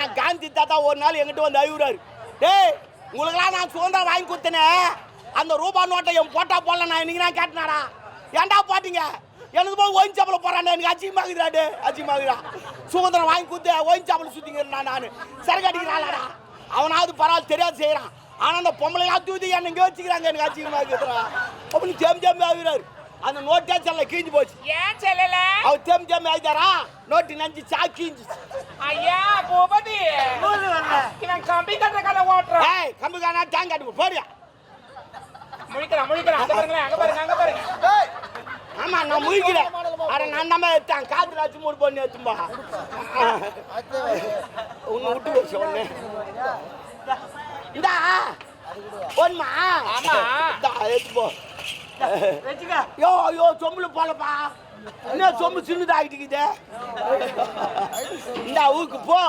நான் காந்தி தாத்தா ஒரு நாள் என்கிட்ட வந்து அழுகுறாரு. டேய் உங்களுக்கெல்லாம் நான் சுதந்திரம் வாங்கி கொடுத்தனே. அந்த ரூபா நோட்டை என் போட்டா போடல நான் இன்னைக்கு நான் கேட்டனாடா. ஏன்டா போட்டீங்க? எனக்கு போய் ஒயின் சாப்பிட போறான்டா எனக்கு அச்சியமாகுதுடா அச்சியமாகுதா சுதந்திரம் வாங்கி கொடுத்து ஒயின் சாப்பிட சுத்திங்கிறேன் நான். சரக்கு அடிக்கிறான்டா அவனாவது பரவாயில்ல தெரியாது செய்கிறான் ஆனால் அந்த பொம்பளைலாம் தூதி என்ன இங்கே வச்சுக்கிறாங்க எனக்கு அச்சியமாகுதுடா அப்படின்னு தேம்பி தேம்பி ஆகுறாரு அந்த நோட்டே செல்ல கீஞ்சு போச்சு. ஏன் செல்லல? அவர் தேம்பி தேம்பி ஆகிட்டாரா நோட்டு நஞ்சு சா கீஞ்சு ஐயா இவன் கம்பி கட்டுற கதை ஓட்டுறான் ஏய் கம்பு காணா டேங்க் அடிப்பு போறியா முழிக்கிறான் முழிக்கிறான். அங்க அங்க பாருங்க அங்க பாருங்க. ஆமா நான் முழிக்கிறேன் அட நான் நம்ம எடுத்தேன் காத்துல வச்சு மூணு பொண்ணு எடுத்தும்பா விட்டு வச்சு இந்தா. ஒன்மா ஆமா. இந்தா எடுத்து போ. யோ ஐயோ சொம்புல போலப்பா. என்ன சொம்பு சின்னதாகிட்டு இந்தா ஊருக்கு போ.